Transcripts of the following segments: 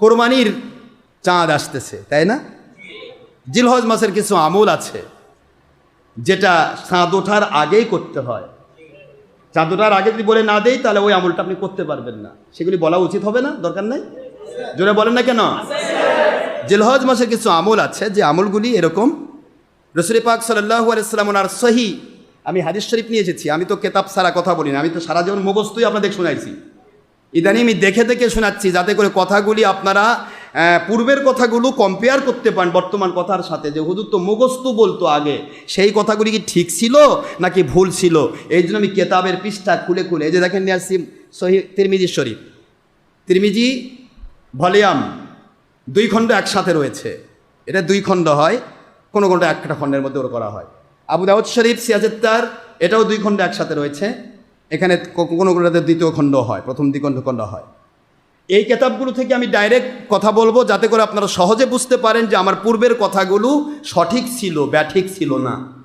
কোরবানির চাঁদ আসতেছে, তাই না? জিলহজ মাসের কিছু আমল আছে, যেটা চাঁদ ওঠার আগেই করতে হয়। চাঁদ ওঠার আগে যদি বলে না দেই, তাহলে ওই আমলটা আপনি করতে পারবেন না। সেগুলি বলা উচিত হবে না? দরকার নাই? জোরে বলেন না কেন? জিলহজ মাসের কিছু আমল আছে, যে আমলগুলি এরকম। রসুল পাক সাল্লাহ আলাইসাল্লাম ওনার সহি, আমি হাদিস শরীফ নিয়ে এসেছি। আমি তো কেতাব সারা কথা বলি না, আমি তো সারা জীবন মুখস্থই আপনাদের শোনাইছি। ইদানি আমি দেখে দেখে শোনাচ্ছি, যাতে করে কথাগুলি আপনারা পূর্বের কথাগুলো কম্পেয়ার করতে পারেন, বর্তমান কথার সাথে। যে হুজুর তো মুখস্থ বলতো আগে, সেই কথাগুলি কি ঠিক ছিল নাকি ভুল ছিল? এই জন্য আমি কেতাবের পৃষ্ঠা খুলে খুলে, এই যে দেখেন নিয়ে আসছি সহি তিরমিজি শরীফ। তিরমিজি ভলিউম দুই খণ্ড একসাথে রয়েছে। এটা দুই খণ্ড হয়, কোনো কোনোটা একটা খণ্ডের মধ্যে ওর করা হয়। আবু দাউদ শরীফ সিয়াজেত্তার এটাও দুই খণ্ড একসাথে রয়েছে। এখানে কো- কোনো কোনোটাতে দ্বিতীয় খণ্ড হয়, প্রথম দ্বিখণ্ড খণ্ড হয়। এই কেতাবগুলো থেকে আমি ডাইরেক্ট কথা বলব যাতে করে আপনারা সহজে বুঝতে পারেন যে আমার পূর্বের কথাগুলো সঠিক ছিল, ব্যাঠিক ছিল না।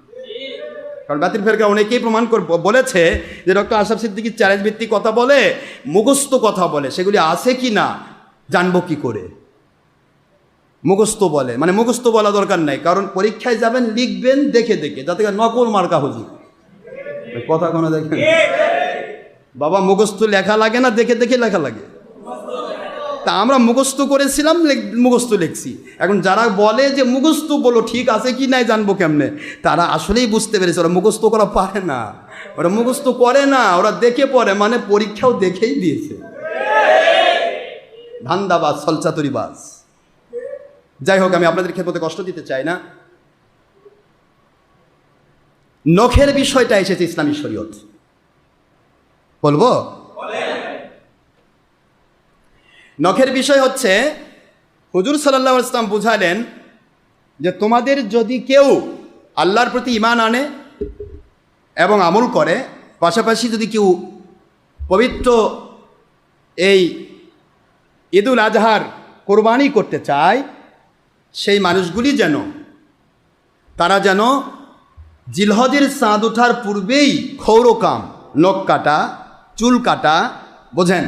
কারণ বাতিল ফেরকা অনেকেই প্রমাণ বলেছে যে ডক্টর আশাফ সিদ্দিকি চ্যালেঞ্জ ভিত্তিক কথা বলে, মুখস্থ কথা বলে, সেগুলি আছে কি না, জানব কি করে? মুখস্থ বলে মানে মুখস্থ বলা দরকার নাই, কারণ পরীক্ষায় যাবেন, লিখবেন, দেখে দেখে, যাতে নকল মার্কা হুজুর। কথা কোনো দেখেন বাবা, মুখস্থ লেখা লাগে না? দেখে দেখে লেখা লাগে। তা আমরা মুখস্থ করেছিলাম মুখস্থ লিখছি। এখন যারা বলে যে মুখস্থ বলো, ঠিক আছে কি নাই জানব কেমনে? তারা আসলেই বুঝতে পেরেছে, ওরা মুখস্থ করা পারে না। ওরা মুখস্থ করে না, ওরা দেখে পড়ে মানে পরীক্ষাও দেখেই দিয়েছে। ধান্দাবাজ সলচাতুরিবাজ যাই হোক, আমি আপনাদের ক্ষেত্রে কষ্ট দিতে চাই না। নখের বিষয়টা এসেছে ইসলামী শরীয়ত। বলব? নখের বিষয় হচ্ছে, হুজুর সাল্লাহ ইসলাম বুঝালেন যে তোমাদের যদি কেউ আল্লাহর প্রতি ইমান আনে এবং আমল করে, পাশাপাশি যদি কেউ পবিত্র এই ঈদুল আজহার কোরবানি করতে চায়, সেই মানুষগুলি যেন, তারা যেন জিলহজের চাঁদ ওঠার পূর্বেই ক্ষৌরকাম নখ কাটা, চুল কাটা, বোঝেন?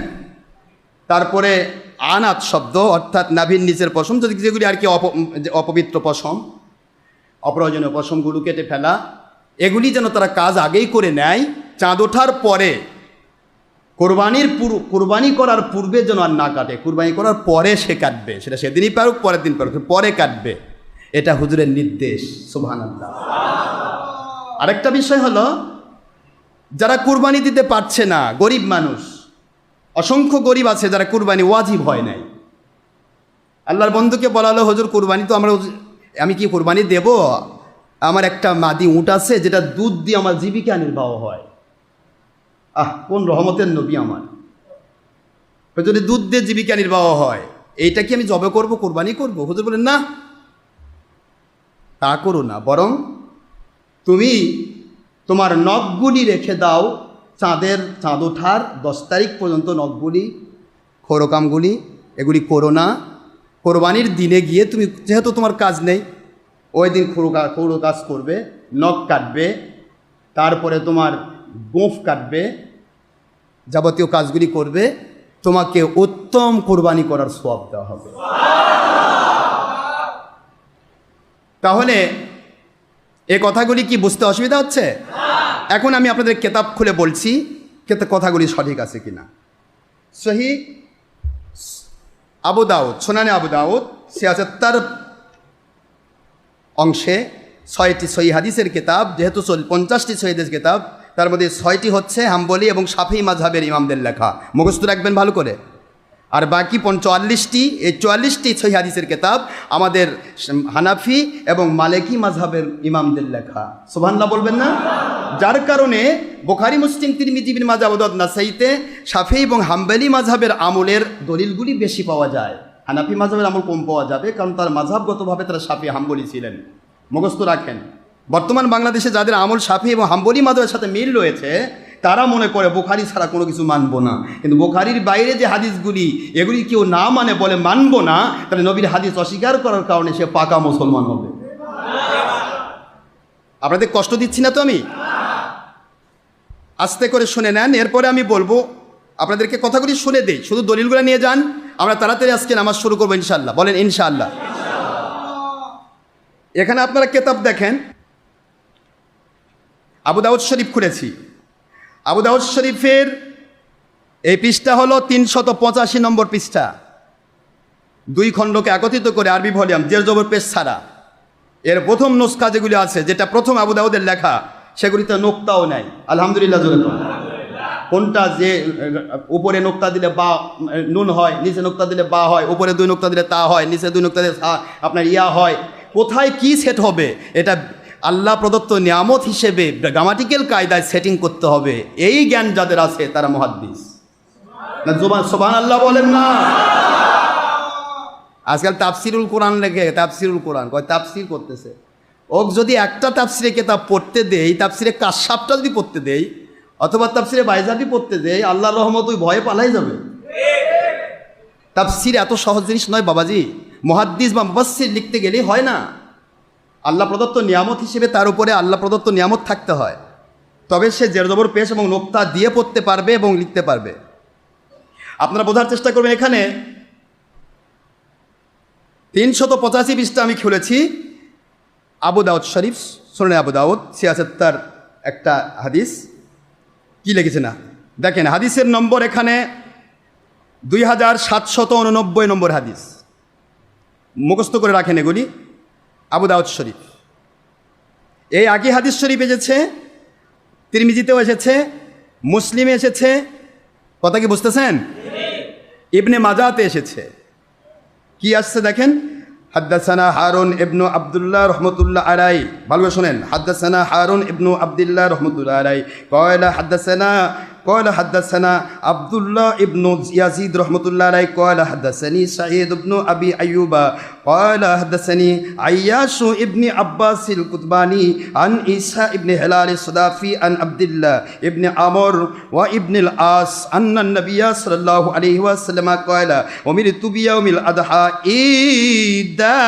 তারপরে আনাত শব্দ, অর্থাৎ নাভির নিচের পশম, যদি যেগুলি আর কি অপবিত্র পশম, অপ্রয়োজনীয় পশমগুলো কেটে ফেলা, এগুলি যেন তারা কাজ আগেই করে নেয়, চাঁদ ওঠার পরে। কোরবানির পুর, কোরবানি করার পূর্বে যেন আর না কাটে, কোরবানি করার পরে সে কাটবে, সেটা সেদিনই পারুক, পরের দিন পারুক, পরে কাটবে। এটা হুজুরের নির্দেশ সুবহান আল্লাহ আরেকটা বিষয় হলো, যারা কুরবানি দিতে পারছে না, গরিব মানুষ, অসংখ্য গরিব আছে যারা কুরবানি ওয়াজিব হয় নাই। আল্লাহর বন্ধুকে বলা হলো, হজুর, কুরবানি তো আমরা আমি কি কুরবানি দেব? আমার একটা মাদি উঁট আছে, যেটা দুধ দিয়ে আমার জীবিকা নির্বাহ হয়। আহ, কোন রহমতের নবী আমার। যদি দুধ দিয়ে জীবিকা নির্বাহ হয়, এইটা কি আমি জবে করব, কোরবানি করব? হুজুর বলেন, না, তা করো না। বরং তুমি তোমার নখগুলি রেখে দাও চাঁদের চাঁদ ওঠার দশ তারিখ পর্যন্ত নখগুলি, খোরকামগুলি, এগুলি করো না। কোরবানির দিনে গিয়ে তুমি, যেহেতু তোমার কাজ নেই, ওই দিন খোরো খোরো কাজ করবে, নখ কাটবে, তারপরে তোমার গোঁফ কাটবে, যাবতীয় কাজগুলি করবে, তোমাকে উত্তম কোরবানি করার সব দেওয়া হবে। তাহলে এ কথাগুলি কি বুঝতে অসুবিধা হচ্ছে? এখন আমি আপনাদের কেতাব খুলে বলছি কথাগুলি সঠিক আছে কিনা। সহি আবু দাউদ, সোনানে আবু দাউদ সিয়াসত্তর অংশে ছয়টি সহি হাদিসের কিতাব, যেহেতু পঞ্চাশটি সহিদের কিতাব, তার মধ্যে ছয়টি হচ্ছে হাম্বলি এবং সাফি মাঝহাবের ইমামদের লেখা। মুখস্থ রাখবেন ভালো করে। আর বাকি চুয়াল্লিশটি এই চুয়াল্লিশটি সহি হাদিসের কিতাব আমাদের হানাফি এবং মালেকি মাঝহাবের ইমামদের লেখা। সুবহানাল্লাহ বলবেন না? যার কারণে বোখারি, মুসলিম, তিরমিজি বিন মাজাবদ নাসাইতে সাফি এবং হাম্বলি মাঝহাবের আমলের দলিলগুলি বেশি পাওয়া যায়। হানাফি মাঝহাবের আমল কম পাওয়া যাবে কারণ তার মাঝহাবগতভাবে তারা সাফি হাম্বলি ছিলেন। মুখস্থ রাখেন। বর্তমান বাংলাদেশে যাদের আমল সাফি এবং হাম্বলি মাধবের সাথে মিল রয়েছে তারা মনে করে বোখারি ছাড়া কোনো কিছু মানবো না। কিন্তু বোখারির বাইরে যে হাদিসগুলি, এগুলি কেউ না মানে বলে মানবো না, তাহলে নবীর হাদিস অস্বীকার করার কারণে সে পাকা মুসলমান হবে। আপনাদের কষ্ট দিচ্ছি না তো আমি? আস্তে করে শুনে নেন, এরপরে আমি বলব, আপনাদেরকে কথাগুলি শুনে দেই। শুধু দলিলগুলো নিয়ে যান, আমরা তাড়াতাড়ি আজকে নামাজ শুরু করব ইনশাল্লাহ বলেন ইনশাল্লাহ এখানে আপনারা কেতাব দেখেন। আবু দাউদ শরীফ খুলেছি। আবু দাউদ শরীফের এই পৃষ্ঠা হলো তিনশত পঁচাশি নম্বর পৃষ্ঠা। দুই খণ্ডকে একত্রিত করে আরবি ভলিউম, জের জবর পেশ ছাড়া। এর প্রথম নুস্খা যেগুলি আছে, যেটা প্রথম আবু দাউদের লেখা, সেগুলিতে নোক্তাও নেই। আলহামদুলিল্লাহ কোনটা যে, উপরে নোক্তা দিলে বা, নুন হয়, নিচে নোক্তা দিলে বা হয়, উপরে দুই নোক্তা দিলে তা হয়, নিচে দুই নোক্তা দিলে আপনার ইয়া হয়। কোথায় কি সেট হবে, এটা আল্লাহ প্রদত্ত নিয়ামত হিসেবে গ্রামাটিক্যাল কায়দায় সেটিং করতে হবে। এই জ্ঞান যাদের আছে, তারা মহাদ্দিস। না সোবান আল্লাহ বলেন না। আজকাল তাফসিরুল কোরআন লেখে তাফসিরুল কোরআন। কয়, তাফসির করতেছে। ওক যদি একটা তাফসিরে কেতাব পড়তে দেই, তাফসিরে কাশাপটা যদি পড়তে দেই, অথবা তাফসিরে বাইজাবি পড়তে দেই, আল্লাহর রহমত ওই ভয়ে পালাই যাবে। তাফসির এত সহজ জিনিস নয়, বাবাজি। মহাদ্দিস বা মুবাসির লিখতে গেলেই হয় না। আল্লাহ প্রদত্ত নিয়ামত হিসেবে তার উপরে আল্লাহ প্রদত্ত নিয়ামত থাকতে হয়। তবে সে জেরজবর পেশ এবং নোক্তা দিয়ে পড়তে পারবে এবং লিখতে পারবে। আপনারা বোঝার চেষ্টা করবেন এখানে তিনশত পঁচাশি পৃষ্ঠা আমি খুলেছি। আবু দাউদ শরীফ শোনেন আবু দাউদ সিয়াসত্তার একটা হাদিস। কি লিখেছে না? দেখেন, হাদিসের নম্বর এখানে দুই হাজার সাতশত উননব্বই নম্বর হাদিস। মুখস্থ করে রাখেন এগুলি। আবু দাউদ শরীফ। এই আগে হাদিস শরীফ এসেছে, তিরমিজিতেও এসেছে, মুসলিমে এসেছে। কথা কি বুঝতেছেন? ইবনে মাজাতে এসেছে। কি আসছে দেখেন? হাদ্দাসানা হারুন ইবনু আব্দুল্লাহ রহমতুল্লাহ আলাই। ভালো শোনেন। হাদ্দাসানা হারুন ইবনু আব্দুল্লাহ রহমতুল্লাহ আলাই। কয়লা হাদ্দাসানা قال حدثنا عبد الله ابن يزيد رحمة الله عليه قال حدثني سعيد ابن أبي أيوب قال حدثني عياش ابن عباس القطباني عن عيسى ابن هلال الصدافي عن عبد الله ابن عمر وابن العاص أن النبي صلى الله عليه وسلم قال ومرت بيوم الأضحى إيدا.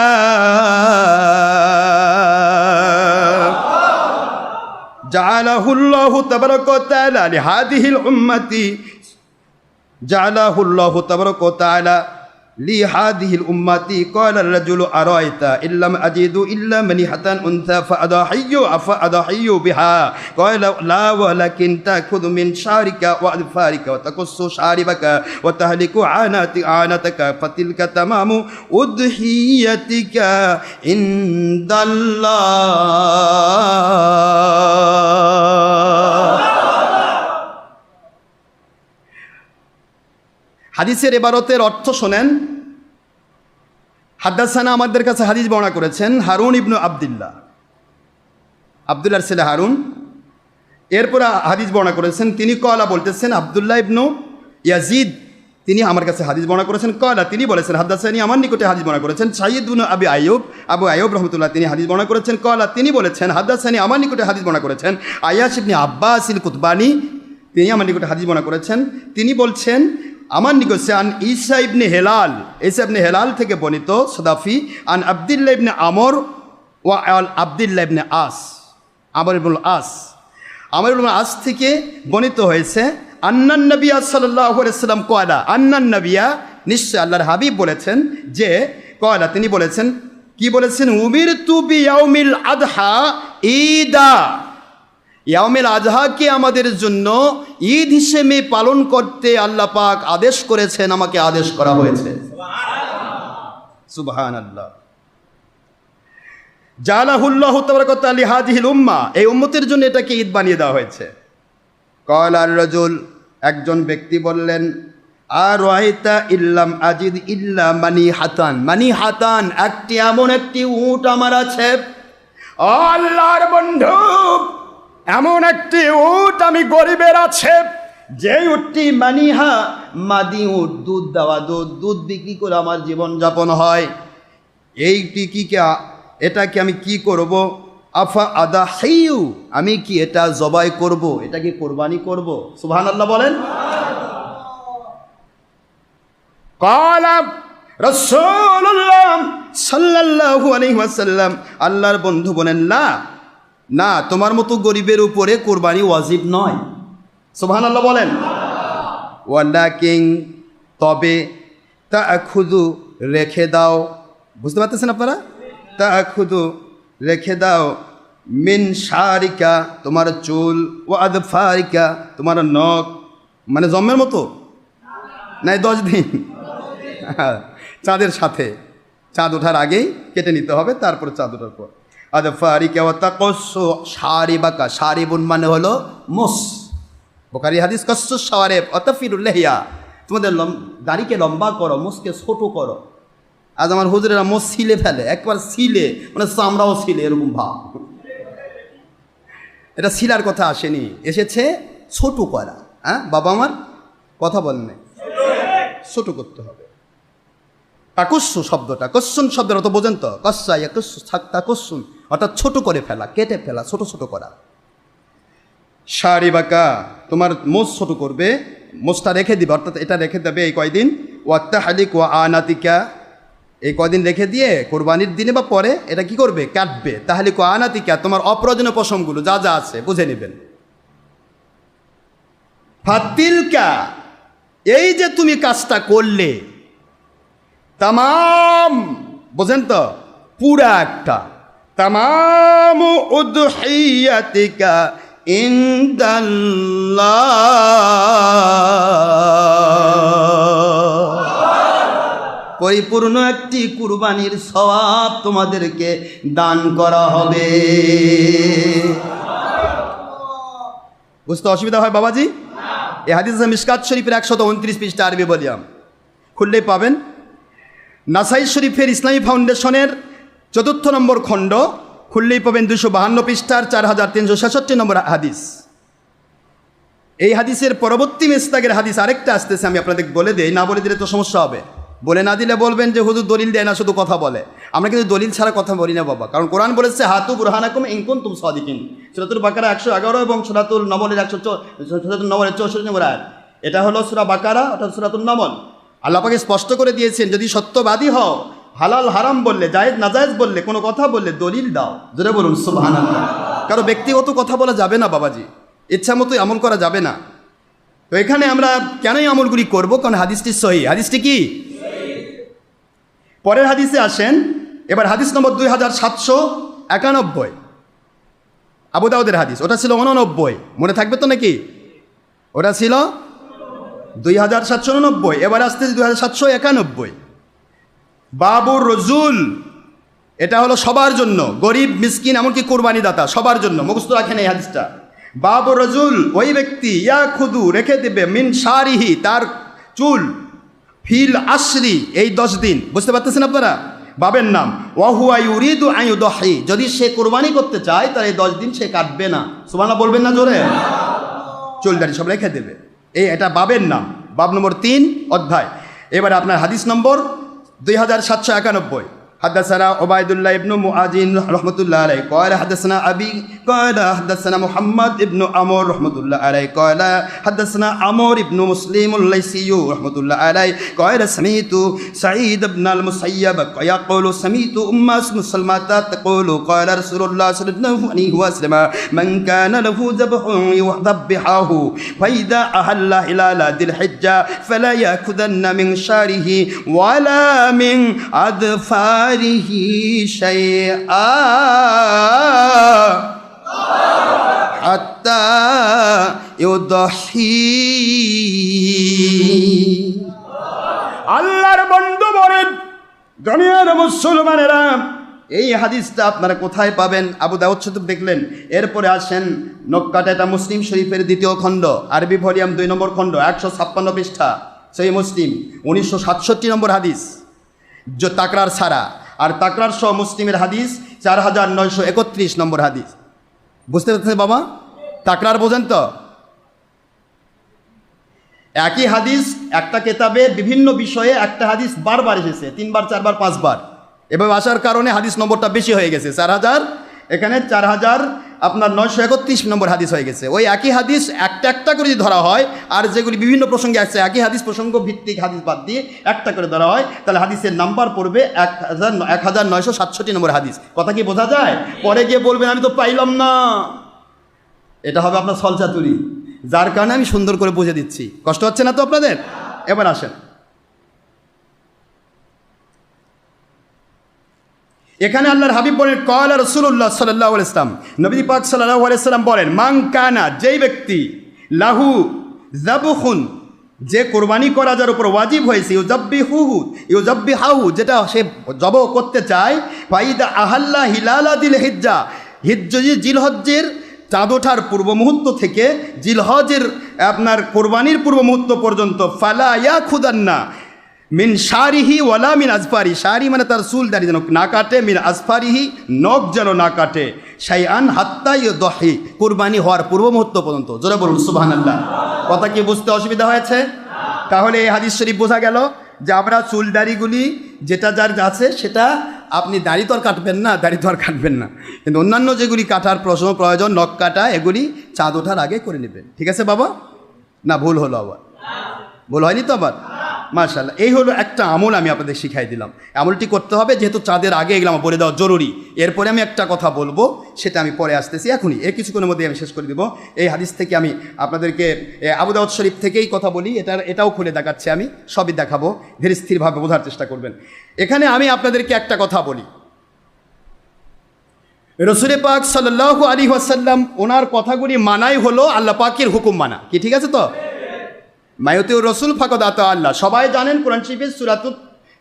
জালাহুল্লাহ তবরকতালা লিহাদিহিল উম্মতি। জালাহুল্লাহ তবরকতালা وتعالى لهذه الأمة قال الرجل أرأيت إن لم أجد إلا منيحة أنثى فأضحي فأضحي بها. قال لا ولكن تأخذ من شعرك وأظفارك وتقص شاربك وتهلك عانت عانتك فتلك تمام أضحيتك عند الله. হাদিসের এবারতের অর্থ শোনেন, হাদ্দাসানা আমাদের কাছে হাদিস বর্ণনা করেছেন হারুন ইবনু আবদুল্লাহ। আবদুল্লাহর ছেলে হারুন। এরপর হাদিস বর্ণনা করেছেন, তিনি কলা বলতেছেন, আবদুল্লাহ ইবনু ইয়াজিদ, তিনি আমার কাছে হাদিস বর্ণনা করেছেন কলা তিনি বলেছেন, হাদ্দাসানি আমার নিকটে হাদিস বর্ণনা করেছেন সাইদ বিন আবি আয়ুব আবু আয়ুব রহমতুল্লাহ, তিনি হাদিস বর্ণনা করেছেন কলা তিনি বলেছেন, হাদ্দাসানি আমার নিকটে হাদিস বর্ণনা করেছেন, আয়াস ইবনি আব্বাসিল কুতবানি তিনি আমার নিকটে হাদিস বর্ণনা করেছেন, তিনি বলছেন আমার নিকটে আন ঈসা ইবনে হেলাল। ঈসা ইবনে হেলাল থেকে বর্ণিত সদাফি, আন আবদুল্লাহ ইবনে আমর ওয়া আল আবদুল্লাহ ইবনে আস। আমর ইবনুল আস। আমর ইবনুল আস থেকে বর্ণিত হয়েছে আন্নান নবিয়া সাল্লাম কয়লা আন্নান নবিয়া নিশ্চয় আল্লাহর হাবিব বলেছেন যে কয়লা তিনি বলেছেন, কি বলেছেন? উমির তু বিয়াউমিল আদহা ঈদা। ইয়াউমিল আজহাকে আমাদের জন্য ঈদ হিসেবে পালন করতে আল্লাহ পাক আদেশ করেছেন, আমাকে আদেশ করা হয়েছে। সুবহান আল্লাহ জালাহুল্লাহ তবরকত আলী হাজিহিল উম্মা, এই উম্মতের জন্য এটাকে ঈদ বানিয়ে দেওয়া হয়েছে। কল আর রজুল, একজন ব্যক্তি বললেন আর ওয়াহিতা ইল্লাম আজিদ ইল্লা মানি হাতান মানি হাতান একটি এমন একটি উট আমার আছে। আল্লাহর বন্ধু এমন একটি উট আমি গরিবের আছে। যে উটটি মানিহা মাদি উট দুধ দেওয়া দুধ দুধ বিক্রি করে আমার জীবন যাপন হয়। এইটি কি কে এটাকে আমি কি করব? আফা আদা হাইউ আমি কি এটা জবাই করব? এটা কি কোরবানি করব? সুবহান আল্লাহ বলেন। কলা রসুল্লাহ সাল্লাল্লাহু আলাইহি ওয়াসাল্লাম আল্লাহর বন্ধু বলেন না না, তোমার মতো গরিবের উপরে কোরবানি ওয়াজিব নয়। সুবহান আল্লাহ বলেন। ওয়াল্লাকিং তবে তা খুদু রেখে দাও। বুঝতে পারতেছেন আপনারা? তা খুদু রেখে দাও। মিন সারিকা তোমার চুল ও আদফারিকা, তোমার নখ। মানে জন্মের মতো? নাই, দশ দিন। চাঁদের সাথে। চাঁদ ওঠার আগেই কেটে নিতে হবে, তারপর চাঁদ ওঠার পর। আদফারিকা ও তাকস্য সারি বাঁকা সারি বুন মানে হলো মোস। বোকারি হাদিস কস্য সাওয়ারে অতফিরুল্লাহিয়া তোমাদের দাড়িকে লম্বা করো, মোসকে ছোট করো। আজ আমার হুজুরেরা মোস ছিলে ফেলে, একবার ছিলে মানে চামড়াও ছিলে, এরকম ভাব। এটা শিলার কথা আসেনি, এসেছে ছোট করা। হ্যাঁ বাবা আমার কথা বলেন ছোট করতে হবে। তাকুস্সু শব্দটা কস্সুন শব্দের অত বোঝেন তো? কস্সা ইয়াকুস্সু তাকুস্সুন অর্থাৎ ছোট করে ফেলা, কেটে ফেলা, ছোট ছোট করা। শাড়ি বাঁকা, তোমার মোষ ছোট করবে মোষটা রেখে দিবে, অর্থাৎ এটা রেখে দেবে এই কয়দিন। ওয়াত্তা হালিক ওয়া আনাতিকা, এই কয়দিন রেখে দিয়ে কোরবানির দিনে বা পরে এটা কি করবে? কাটবে। তাহলে কো আনাতিকা, তোমার অপ্রয়োজনীয় পশমগুলো যা যা আছে, বুঝে নেবেন। ফাতিলকা, এই যে তুমি কাজটা করলে, তামাম, বোঝেন তো, পুরা একটা। তামাম উদহিয়াতিকা পরিপূর্ণ একটি কুরবানির সওয়াব তোমাদেরকে দান করা হবে। বুঝতে অসুবিধা হয় বাবাজি? এ হাদিস মিসকাত শরীফের একশত উনত্রিশ পৃষ্ঠা আরবি বলিয়াম। খুললেই পাবেন। নাসাই শরীফের ইসলামী ফাউন্ডেশনের চতুর্থ নম্বর খণ্ড, খুললেই পাবেন দুশো বাহান্ন পৃষ্ঠার চার হাজার তিনশো ছেষট্টি নম্বর হাদিস। এই হাদিসের পরবর্তী মেস্তাগের হাদিস আরেকটা আসতেছে, আমি আপনাদের বলে দিই, না বলে দিলে তো সমস্যা হবে। বলে না দিলে বলবেন যে হুজুর দলিল দেয় না, শুধু কথা বলে। আমরা কিন্তু দলিল ছাড়া কথা বলি না, বাবা। কারণ কোরআন বলেছে, হাতু বুরহানাকুম ইনকুন তুম সাদিকিন। সুরাতুল বাকারা একশো এগারো এবং সুরাতুল নমলের একশো সুরাতুল নমলের চৌষট্টি নম্বর আয়াত। এটা হলো সুরা বাকারা, অর্থাৎ সুরাতুল নমল। আল্লাপাকে স্পষ্ট করে দিয়েছেন, যদি সত্যবাদী হও হালাল হারাম বললে, জায়েজ নাজায়েজ বললে, কোনো কথা বললে দলিল দাও। জোরে বলুন, সুবহানাল্লাহ। কারও ব্যক্তিগত কথা বলা যাবে না, বাবাজি। ইচ্ছা মতোই আমল করা যাবে না। তো এখানে আমরা কেনই আমলগুলি করব? কারণ হাদিসটি সহি। হাদিসটি কি? পরের হাদিসে আসেন। এবার হাদিস নম্বর দুই হাজার সাতশো একানব্বই। আবুদাউদের হাদিস। ওটা ছিল উননব্বই। মনে থাকবে তো নাকি? ওটা ছিল দুই হাজার সাতশো উননব্বই। এবার আসতেছে দুই হাজার সাতশো একানব্বই। বাবুর রজুল, এটা হলো সবার জন্য, গরিব, মিসকিন, এমনকি কোরবানি দাতা সবার জন্য, মুখস্থ রাখেন এই হাদিসটা। বাবু রজুল, ওই ব্যক্তি, ইয়া খুদু, রেখে দেবে, মিন সারিহি তার চুল, ফিল আশরি, এই দশ দিন। বুঝতে পারতেছেন আপনারা? বাবের নাম, ওয়াহুয়া ইউরিদু আইউদহি যদি সে কোরবানি করতে চায়, তাহলে এই দশ দিন সে কাটবে না। সুবানা বলবেন না জোরে? চুল দাড়ি সব রেখে দেবে। এই এটা বাবের নাম। বাব নম্বর তিন, অধ্যায়। এবারে আপনার হাদিস নম্বর দুই হাজার সাতশো একানব্বই। হাদাসানা ওবায়দুল্লাহ ইবনু মুআ রহমতুল্লাহ আলাই কয়লা হাদাসানা আবি قال حدثنا محمد بن عمر رحمة الله عليه. قال حدثنا عمر بن مسلم الليثي رحمة الله عليه. قال سمعت سعيد بن المسيب يقول سمعت أم سلمة تقول قال رسول الله صلى الله عليه وسلم من كان له ذبح يذبحه فإذا أهل هلال ذي الحجة فلا يأخذن من شاره ولا من أظفاره شيئا. আল্লাহর বন্ধু বলেন, দুনিয়ার মুসলমানেরা এই হাদিসটা আপনারা কোথায় পাবেন? আবু দাউদ শতব দেখলেন। এরপরে আসেন নক্কাটা মুসলিম শরীফের দ্বিতীয় খণ্ড, আরবি ভলিউম দুই নম্বর খণ্ড, একশো ছাপ্পান্ন পৃষ্ঠা সেই মুসলিম, উনিশশো সাতষট্টি নম্বর হাদিস। যে, তাকরার ছাড়া আর তাকরার সহ মুসলিমের হাদিস চার হাজার নয়শো একত্রিশ নম্বর হাদিস। বুঝতে পারছেন বাবা? তাকরার বোঝেন তো? একই হাদিস, একটা কেতাবে বিভিন্ন বিষয়ে একটা হাদিস বারবার এসেছে, তিনবার, চারবার, পাঁচবার। এভাবে আসার কারণে হাদিস নম্বরটা বেশি হয়ে গেছে। চার হাজার, এখানে চার হাজার, আপনার নয়শো একত্রিশ নম্বর হাদিস হয়ে গেছে। ওই একই হাদিস একটা একটা করে যদি ধরা হয়, আর যেগুলি বিভিন্ন প্রসঙ্গে আসছে, একই হাদিস প্রসঙ্গ ভিত্তিক হাদিস বাদ দিয়ে একটা করে ধরা হয়, তাহলে হাদিসের নাম্বার পড়বে এক হাজার এক হাজার নয়শো সাতষট্টি নম্বর হাদিস। কথা কি বোঝা যায়? পরে গিয়ে বলবেন, আমি তো পাইলাম না। এটা হবে আপনার সলচাতুরি যার কারণে আমি সুন্দর করে বুঝে দিচ্ছি। কষ্ট হচ্ছে না তো আপনাদের? এবার আসেন। এখানে আল্লাহর হাবিব বলেন কয়লা রসুল্লাহ সাল্লাহ ইসলাম নবী পাক সাল্লাহ আলাইসাল্লাম বলেন মাং কানা, যেই ব্যক্তি লাহু জাবুখুন যে কোরবানি করা যার উপর ওয়াজিব হয়েছে ইউজাব্বি হুহু ইউজাব্বি হাউ যেটা সে জব করতে চায়, ফাইদা আহাল্লা হিলালা দিল হিজ্জা। হিজ্জি জিলহজ্জির চাঁদ ওঠার পূর্ব মুহূর্ত থেকে জিলহজের আপনার কোরবানির পূর্ব মুহূর্ত পর্যন্ত, ফালা ইয়া খুদান্না মিন শারিহি ওয়ালা মিন আজফারি শারি মানে তার চুল দাড়ি যেন না কাটে, মিন আজফারিহি নখ যেন না কাটে। সাই আন হাত্তাই দহি কুরবানি হওয়ার পূর্ব মুহূর্ত পর্যন্ত। জোরে বলুন সুবাহান আল্লাহ কথা কি বুঝতে অসুবিধা হয়েছে? তাহলে এই হাদিস শরীফ বোঝা গেল যে আমরা চুল দাড়িগুলি, যেটা যার আছে সেটা আপনি দাড়ি তো আর কাটবেন না, দাড়ি তো আর কাটবেন না। কিন্তু অন্যান্য যেগুলি কাটার প্রশ্ন, প্রয়োজন, নখ কাটা, এগুলি চাঁদ ওঠার আগে করে নেবেন। ঠিক আছে বাবা? না, ভুল হলো আবার। ভুল হয়নি তো আবার? মার্শাল্লাহ এই হলো একটা আমল আমি আপনাদের শিখাই দিলাম। আমলটি করতে হবে, যেহেতু চাঁদের আগে এগুলো আমার বলে দেওয়া জরুরি। এরপরে আমি একটা কথা বলব, সেটা আমি পরে আসতেছি। এখনই এই কিছুক্ষণের মধ্যে আমি শেষ করে দিব। এই হাদিস থেকে আমি আপনাদেরকে আবু শরীফ থেকেই কথা বলি। এটার, এটাও খুলে দেখাচ্ছি আমি, সবই দেখাবো। ধীরে স্থিরভাবে বোঝার চেষ্টা করবেন। এখানে আমি আপনাদেরকে একটা কথা বলি। রসুলে পাক সাল্লাহ আলী ওয়াসাল্লাম, ওনার কথাগুলি মানাই হলো আল্লাহ পাকের হুকুম মানা। কি ঠিক আছে তো? মায়ুতেউর রসুল ফাকদ আত আল্লাহ। সবাই জানেন কোরআন শরীফের সুরাতুল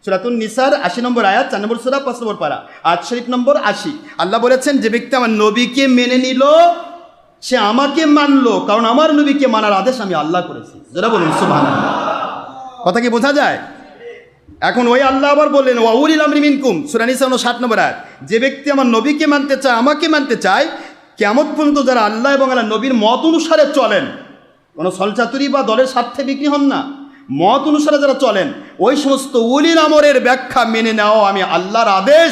সুরাতুল নিসার আশি নম্বর আয়াত, চার নম্বর সুরা, পাঁচ নম্বর পারা। আজ শরীফ নম্বর আশি। আল্লাহ বলেছেন, যে ব্যক্তি আমার নবীকে মেনে নিল, সে আমাকে মানলো। কারণ আমার নবীকে মানার আদেশ আমি আল্লাহ করেছি। যেটা বলুন সুবাহ কথা কি বোঝা যায়? এখন ওই আল্লাহ আবার বললেন ওয়াউল আমরি মিনকুম। সুরানিসা ষাট নম্বর আয়াত। যে ব্যক্তি আমার নবীকে মানতে চায়, আমাকে মানতে চায় কেমন পর্যন্ত যারা আল্লাহ এবং আল্লাহ নবীর মত অনুসারে চলেন কোনো সলচাতুরি বা দলের স্বার্থে বিক্রি হন না। মত অনুসারে যারা চলেন, ওই সমস্ত উলির আমরের ব্যাখ্যা মেনে নেওয়া আমি আল্লাহর আদেশ।